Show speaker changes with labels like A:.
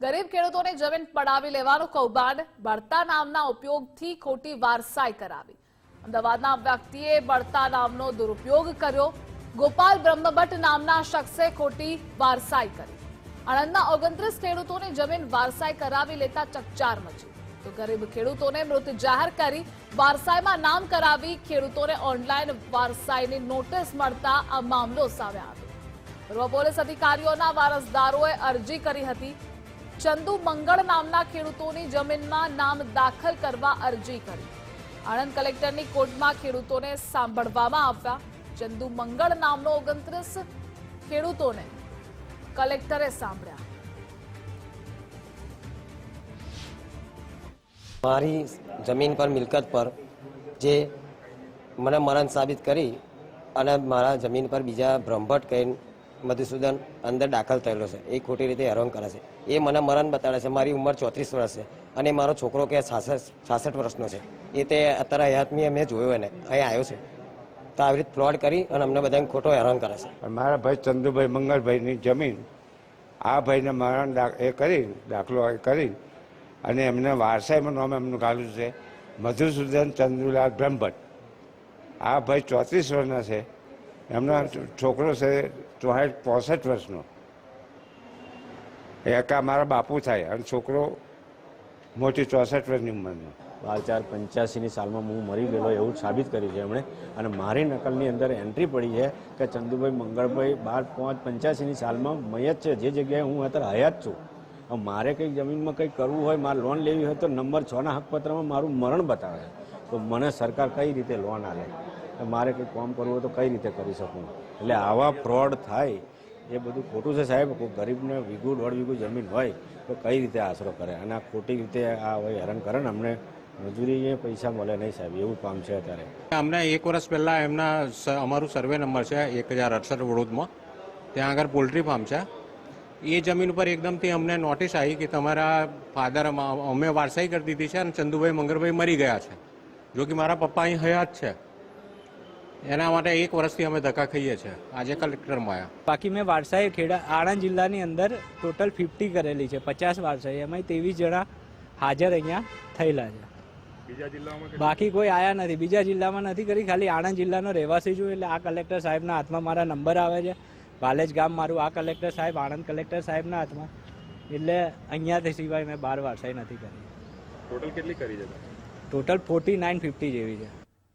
A: ગરીબ ખેડૂતોને જમીન પડાવી લેવાનું કૌભાંડ બળતા નામના ઉપયોગથી ખોટી વારસાઈ કરાવી. અમદાવાદના વ્યક્તિએ બળતા નામનો દુરુપયોગ કર્યો. ગોપાલ બ્રહ્મભટ્ટ નામના શખ્સે ખોટી વારસાઈ કરી. આણંદના ઓગણત્રીસ ખેડૂતોને જમીન વારસાઈ કરાવી લેતા ચકચાર મચી. તો ગરીબ ખેડૂતોને મૃત જાહેર કરી વારસાઈમાં નામ કરાવી ખેડૂતોને ઓનલાઈન વારસાઈની નોટિસ મળતા આ મામલો સામે આવ્યો. પૂર્વ પોલીસ અધિકારીઓના વારસદારોએ અરજી કરી હતી. ચંદુ મંગળ નામના ખેડૂતોની જમીનમાં નામ દાખલ કરવા અરજી કરી. આણંદ કલેક્ટરની કોર્ટમાં ખેડૂતોને સાંભળવામાં આવ્યા. ચંદુ મંગળ નામનો ઓગણત્રીસ ખેડૂતોને કલેક્ટરે સાંભળ્યા.
B: મારી જમીન પર મિલકત પર જે મને મરણ સાબિત કરી અને મારા જમીન પર બીજા બ્રહ્મભટ્ટ કહીને મધુસૂદન અંદર દાખલ થયેલો છે. એ ખોટી રીતે હેરાન કરે છે. એ મને મરણ બતાડે છે. મારી ઉંમર ચોત્રીસ વર્ષ છે અને મારો છોકરો કે છાસઠ વર્ષનો છે. એ તે અત્યારે હયાતમી મેં જોયો એને. અહીંયા આવ્યો છે. તો આવી રીતે ફ્રોડ કરી અને અમને બધાને ખોટો હેરાન કરે છે.
C: મારા ભાઈ ચંદુભાઈ મંગળભાઈની જમીન, આ ભાઈને મરણ દા- એ કરી, દાખલો કરી અને એમને વારસાઈમાં નામ એમનું કાઢ્યું છે મધુસૂદન ચંદુલાલ બ્રહ્મભટ્ટ. આ ભાઈ ચોત્રીસ વર્ષના છે. એમના છોકરો છે ચોસઠ પોસઠ વર્ષનો. એ કા મારા બાપુ થાય અને છોકરો મોટી ચોસઠ વર્ષની ઉંમરનો.
D: બાર ચાર પંચ્યાસીની સાલમાં હું મરી ગયેલો એવું સાબિત કર્યું છે એમણે. અને મારી નકલની અંદર એન્ટ્રી પડી છે કે ચંદુભાઈ મંગળભાઈ બાર પાંચ પંચ્યાસીની સાલમાં મયત છે. જે જગ્યાએ હું અત્યારે હયાત છું. મારે કંઈક જમીનમાં કંઈક કરવું હોય, મારે લોન લેવી હોય તો નંબર છના હકપત્રમાં મારું મરણ બતાવે તો મને સરકાર કઈ રીતે લોન આલે? મારે કંઈક કામ કરવું હોય તો કઈ રીતે કરી શકું? એટલે આવા ફ્રોડ થાય, એ બધું ખોટું છે સાહેબ. કોઈ ગરીબને વીઘું, દોઢ વીઘું જમીન હોય તો કઈ રીતે આશરો કરે? અને આ ખોટી રીતે આ હવે હેરાન કરે ને અમને મજૂરી એ પૈસા મળે નહીં સાહેબ, એવું કામ છે અત્યારે.
E: અમને એક વર્ષ પહેલાં એમના અમારું સર્વે નંબર છે એક હજાર અડસઠ વડોદમાં. ત્યાં આગળ પોલ્ટ્રી ફાર્મ છે. એ જમીન ઉપર એકદમથી અમને નોટિસ આવી કે તમારા ફાધર અમે વારસાઈ કરી દીધી છે અને ચંદુભાઈ મંગળભાઈ મરી ગયા છે. જો કે મારા પપ્પા અહીં હયાત છે. એના માટે એક વર્ષથી અમે ધક્કા ખાઈએ છીએ. આજે કલેક્ટરમાં આવ્યા.
F: બાકી મેં વારસાએ ખેડા આણંદ જિલ્લાની અંદર ટોટલ ફિફ્ટી કરેલી છે. પચાસ વારસાઈ એમાં ત્રેવીસ જણા હાજર અહીંયા થયેલા છે. બાકી કોઈ આયા નથી. બીજા જિલ્લામાં નથી કરી. ખાલી આણંદ જિલ્લાનો રહેવાસી છું એટલે આ કલેક્ટર સાહેબના હાથમાં મારા નંબર આવે છે. વાલેજ ગામ મારું આ કલેક્ટર સાહેબ આણંદ કલેક્ટર સાહેબના હાથમાં. એટલે અહીંયાથી સિવાય મેં બાર વારસાઈ નથી કરી.
G: ટોટલ કેટલી કરી છે?
F: ટોટલ ફોર્ટી નાઇન ફિફ્ટી જેવી છે.